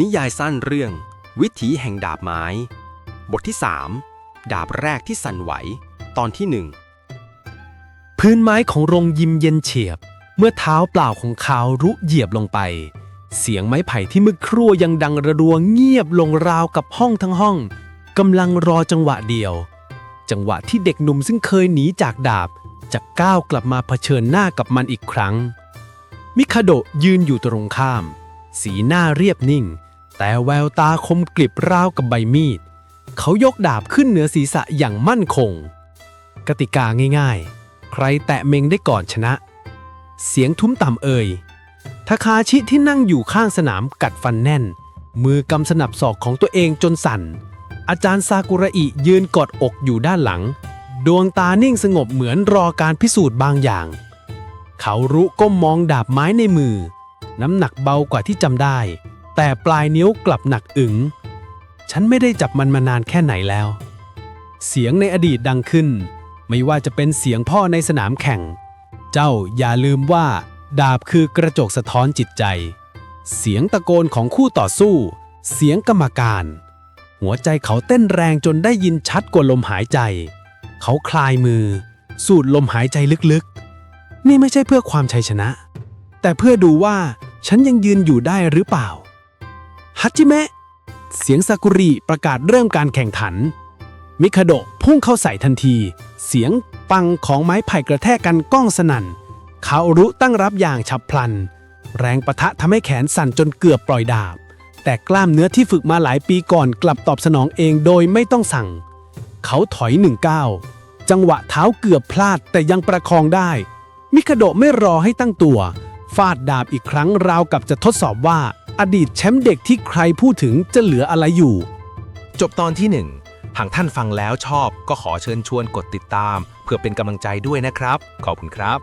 นิยายสั้นเรื่อง วิถีแห่งดาบไม้ บทที่ 3 ดาบแรกที่สั่นไหว ตอนที่หนึ่งพื้นไม้ของโรงยิมเย็นเฉียบ เมื่อเท้าเปล่าของเขารุเหยียบลงไป เสียงไม้ไผ่ที่มือครู่ยังดังระรัวเงียบลงราวกับห้องทั้งห้องกำลังรอจังหวะเดียว จังหวะที่เด็กหนุ่มซึ่งเคยหนีจากดาบจะก้าวกลับมาเผชิญหน้ากับมันอีกครั้ง มิคาโดะยืนอยู่ตรงข้าม สีหน้าเรียบนิ่ง แต่แววตาคมกริบราวกับใบมีด เขายกดาบขึ้นเหนือศีรษะอย่างมั่นคง กติกาง่ายๆ ใครแตะเมงได้ก่อนชนะ เสียงทุ้มต่ำเอ่ยทาคาชิที่นั่งอยู่ข้างสนามกัดฟันแน่น มือกำสนับศอกของตัวเองจนสั่น อาจารย์ซากุระอิยืนกอดอกอยู่ด้านหลัง ดวงตานิ่งสงบเหมือนรอการพิสูจน์บางอย่าง เขารู้ก้มมองดาบไม้ในมือ น้ำหนักเบากว่าที่จำได้ แต่ปลายนิ้วกลับหนักอึ๋ง ฉันไม่ได้จับมันมานานแค่ไหนแล้ว เสียงในอดีตดังขึ้น ไม่ว่าจะเป็นเสียงพ่อในสนามแข่ง เจ้าอย่าลืมว่า ดาบคือกระจกสะท้อนจิตใจ เสียงตะโกนของคู่ต่อสู้ เสียงกรรมการ หัวใจเขาเต้นแรงจนได้ยินชัดกว่าลมหายใจ เขาคลายมือ สูดลมหายใจลึกๆ นี่ไม่ใช่เพื่อความชัยชนะ แต่เพื่อดูว่าฉันยังยืนอยู่ได้หรือเปล่า ฮัจิเมะเสียงซากุริประกาศเริ่มการแข่งขัน มิคาโดะพุ่งเข้าใส่ทันที เสียงปังของไม้ไผ่กระแทกกันก้องสนั่น คาโอรุตั้งรับอย่างฉับพลัน แรงปะทะทำให้แขนสั่นจนเกือบปล่อยดาบ แต่กล้ามเนื้อที่ฝึกมาหลายปีก่อนกลับตอบสนองเองโดยไม่ต้องสั่ง เขาถอยหนึ่งก้าวจังหวะเท้าเกือบพลาดแต่ยังประคองได้ มิคาโดะไม่รอให้ตั้งตัว ฟาดดาบอีกครั้งราวกับจะทดสอบว่า อดีตแชมป์เด็กที่ใครพูดถึงจะเหลืออะไรอยู่ จบตอนที่ 1 หากท่านฟังแล้วชอบก็ขอเชิญชวนกดติดตาม เพื่อเป็นกำลังใจด้วยนะครับ ขอบคุณครับ